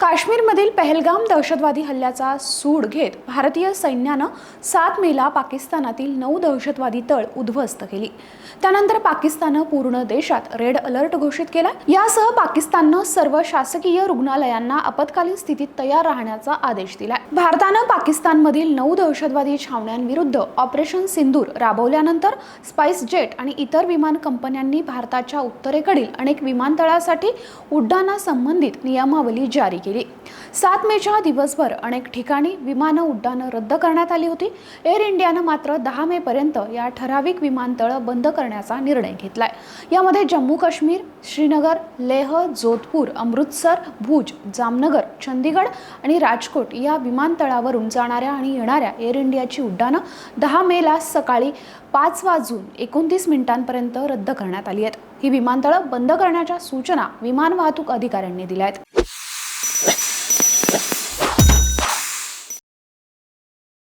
काश्मीरमधील पहलगाम दहशतवादी हल्ल्याचा सूड घेत भारतीय सैन्यानं सात मेला पाकिस्तानातील नऊ दहशतवादी तळ उद्ध्वस्त केली. त्यानंतर पाकिस्ताननं पूर्ण देशात रेड अलर्ट घोषित केला. यासह पाकिस्ताननं सर्व शासकीय रुग्णालयांना आपत्कालीन स्थितीत तयार राहण्याचा आदेश दिला भारतानं पाकिस्तानमधील नऊ दहशतवादी छावण्यांविरुद्ध ऑपरेशन सिंदूर राबवल्यानंतर स्पाइस जेट आणि इतर विमान कंपन्यांनी भारताच्या उत्तरेकडील अनेक विमानतळासाठी उड्डाणासंबंधित नियमावली जारी जारी केली. सात मेच्या दिवसभर अनेक ठिकाणी विमानं उड्डाणं रद्द करण्यात आली होती. एअर इंडियानं मात्र दहा मे पर्यंत या ठराविक विमानतळं बंद करण्याचा निर्णय घेतलाय. यामध्ये जम्मू काश्मीर श्रीनगर लेह जोधपूर अमृतसर भुज जामनगर चंदीगड आणि राजकोट या विमानतळावरून जाणाऱ्या आणि येणाऱ्या एअर इंडियाची उड्डाणं दहा मेला सकाळी पाच वाजून एकोणतीस मिनिटांपर्यंत रद्द करण्यात आली आहेत. ही विमानतळं बंद करण्याच्या सूचना विमान वाहतूक अधिकाऱ्यांनी दिल्या आहेत えっ?